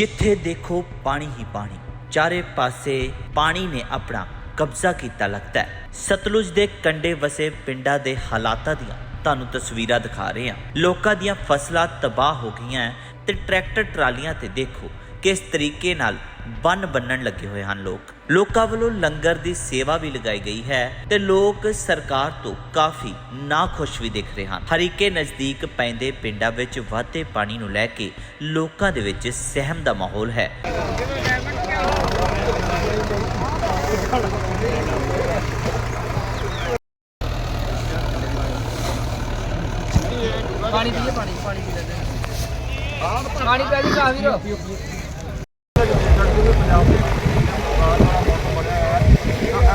ਜਿੱਥੇ ਦੇਖੋ ਪਾਣੀ ਹੀ ਪਾਣੀ, ਚਾਰੇ ਪਾਸੇ ਪਾਣੀ ਨੇ ਆਪਣਾ ਕਬਜ਼ਾ ਕੀਤਾ ਲੱਗਦਾ ਹੈ। ਸਤਲੁਜ ਦੇ ਕੰਢੇ ਵਸੇ ਪਿੰਡਾਂ ਦੇ ਹਾਲਾਤਾਂ ਦੀਆਂ ਤੁਹਾਨੂੰ ਤਸਵੀਰਾਂ ਦਿਖਾ ਰਹੇ ਹਾਂ। ਲੋਕਾਂ ਦੀਆਂ ਫਸਲਾਂ ਤਬਾਹ ਹੋ ਗਈਆਂ ਤੇ ਟਰੈਕਟਰ ਟਰਾਲੀਆਂ ਤੇ ਦੇਖੋ ਕਿਸ ਤਰੀਕੇ ਨਾਲ ਬੰਨ ਬੰਨਣ ਲੱਗੇ ਹੋਏ ਹਨ ਲੋਕ। ਲੋਕਾਂ ਵੱਲੋਂ ਲੰਗਰ ਦੀ ਸੇਵਾ ਵੀ ਲਗਾਈ ਗਈ ਹੈ ਤੇ ਲੋਕ ਸਰਕਾਰ ਤੋਂ ਕਾਫੀ ਨਾਖੁਸ਼ ਵੀ ਦਿਖ ਰਹੇ ਹਨ। ਹਰੀਕੇ ਨਜ਼ਦੀਕ ਪੈਂਦੇ ਪਿੰਡਾਂ ਵਿੱਚ ਵਾਧੇ ਪਾਣੀ ਨੂੰ ਲੈ ਕੇ ਲੋਕਾਂ ਦੇ ਵਿੱਚ ਸਹਿਮ ਦਾ ਮਾਹੌਲ ਹੈ। ਪਾਣੀ ਪੀਏ, ਪਾਣੀ ਪਾਣੀ ਪੀ ਲੈਂਦੇ ਪਾਣੀ ਪੈ ਜੀ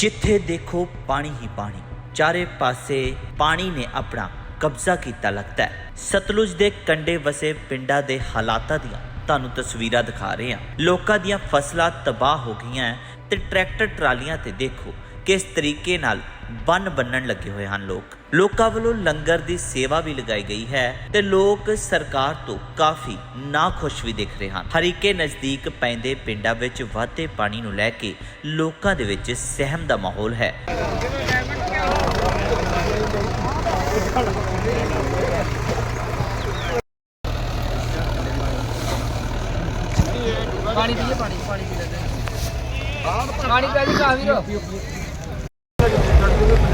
ਜਿੱਥੇ ਦੇਖੋ ਪਾਣੀ ਹੀ ਪਾਣੀ, ਚਾਰੇ ਪਾਸੇ ਪਾਣੀ ਨੇ ਆਪਣਾ ਕਬਜ਼ਾ ਕੀਤਾ ਲੱਗਦਾ ਹੈ। ਸਤਲੁਜ ਦੇ ਕੰਢੇ ਵਸੇ ਪਿੰਡਾਂ ਦੇ ਹਾਲਾਤਾਂ ਦੀਆਂ ਤੁਹਾਨੂੰ ਤਸਵੀਰਾਂ ਦਿਖਾ ਰਹੇ ਹਾਂ। ਲੋਕਾਂ ਦੀਆਂ ਫਸਲਾਂ ਤਬਾਹ ਹੋ ਗਈਆਂ ਹੈ ਤੇ ਟਰੈਕਟਰ ਟਰਾਲੀਆਂ ਤੇ ਦੇਖੋ ਕਿਸ ਤਰੀਕੇ ਨਾਲ ਬੰਨ ਬੰਨਣ ਲੱਗੇ ਹੋਏ ਹਨ ਲੋਕ। ਲੋਕਾਂ ਵੱਲੋਂ ਲੰਗਰ ਦੀ ਸੇਵਾ ਵੀ ਲਗਾਈ ਗਈ ਹੈ ਤੇ ਲੋਕ ਸਰਕਾਰ ਤੋਂ ਕਾਫੀ ਨਾਖੁਸ਼ ਵੀ ਦਿਖ ਰਹੇ ਹਨ। ਹਰੀਕੇ ਨਜ਼ਦੀਕ ਪੈਂਦੇ ਪਿੰਡਾਂ ਵਿੱਚ ਵਾਧੇ ਪਾਣੀ ਨੂੰ ਲੈ ਕੇ ਲੋਕਾਂ ਦੇ ਵਿੱਚ ਸਹਿਮ ਦਾ ਮਾਹੌਲ ਹੈ। ਪਾਣੀ ਪੀਏ ਪਾਣੀ ਪਾਣੀ ਪੀ ਲੈਂਦੇ ਪਾਣੀ ਪੈ ਜੀ ਕਾਹ ਵੀਰੋ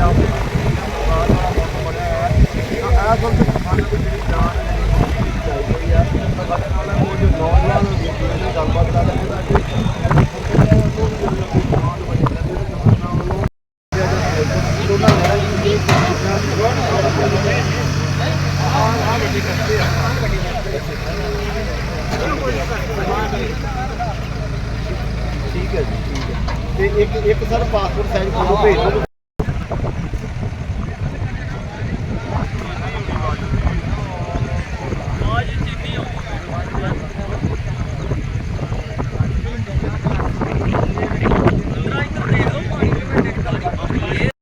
ਆਹ ਕੋਲ ਖਾਣ ਦੀ ਜਿਹੜੀ ਜਾਨ ਚਾਹੀਦੀ ਆ ਸਾਡੇ ਨਾਲ ਉਹ ਜੋ ਨੌਜਵਾਨ ਹੁੰਦੇ ਨੇ ਗੱਲਬਾਤ ਕਰ ਰਹੇ ਨੇ ਠੀਕ ਹੈ ਜੀ, ਠੀਕ ਹੈ। ਤੇ ਇੱਕ ਇੱਕ ਸਰ ਪਾਸਪੋਰਟ ਸਾਈਜ਼ ਫੋਟੋ ਭੇਜ ਦਿਓ।